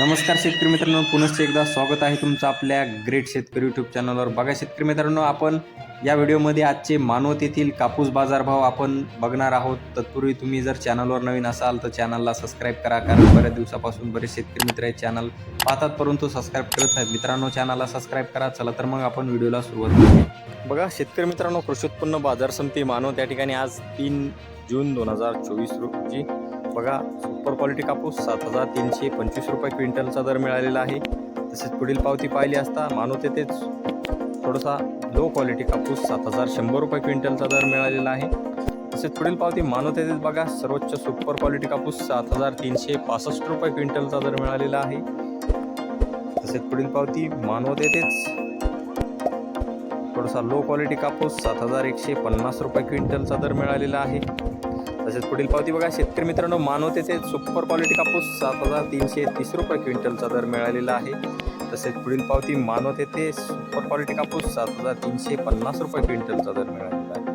नमस्कार शेतकरी मित्रांनो पुनश्च एकदा स्वागत आहे तुमचं आपल्या ग्रेट शेतकरी युट्यूब चॅनलवर बघा शेतकरी मित्रांनो आपण या व्हिडिओमध्ये आजचे मानवत येथील कापूस बाजारभाव आपण बघणार आहोत. तत्पूर्वी तुम्ही जर चॅनलवर नवीन असाल तर चॅनलला सबस्क्राईब करा कारण बऱ्याच दिवसापासून बरेच शेतकरी मित्र आहेत चॅनल पाहतात परंतु सबस्क्राईब करत नाहीत. मित्रांनो चॅनलला सबस्क्राईब करा. चला तर मग आपण व्हिडिओला सुरुवात करूया. बघा शेतकरी मित्रांनो कृषी उत्पन्न बाजार समिती मानव त्या ठिकाणी आज तीन जून दोन हजार चोवीस रोजी. बघा सुपर क्वालिटी कापूस सात हजार तीनशे पंचवीस रुपये क्विंटलचा दर मिळालेला आहे. तसेच पुढील पावती पाहिली असता मानव तेथेच थोडासा लो क्वालिटी कापूस सात हजार शंभर रुपये क्विंटलचा दर मिळालेला आहे. तसेच पुढील पावती मानव बघा. सर्वोच्च सुपर क्वालिटी कापूस सात हजार तीनशे पासष्ट रुपये क्विंटलचा दर मिळालेला आहे. तसेच पुढील पावती मानवतेतेच. थोडासा लो क्वालिटी कापूस सात हजार एकशे पन्नास रुपये क्विंटलचा दर मिळालेला आहे. तसेच पुढील पावती बघा. शेतकरी मित्रांनो मानवतेचे सुपर क्वालिटी कापूस सात हजार तीनशे तीस रुपये क्विंटलचा दर मिळालेला आहे. तसेच पुढील पावती मानव तेथे सुपर क्वालिटी कापूस सात हजार तीनशे पन्नास रुपये क्विंटलचा दर मिळालेला आहे.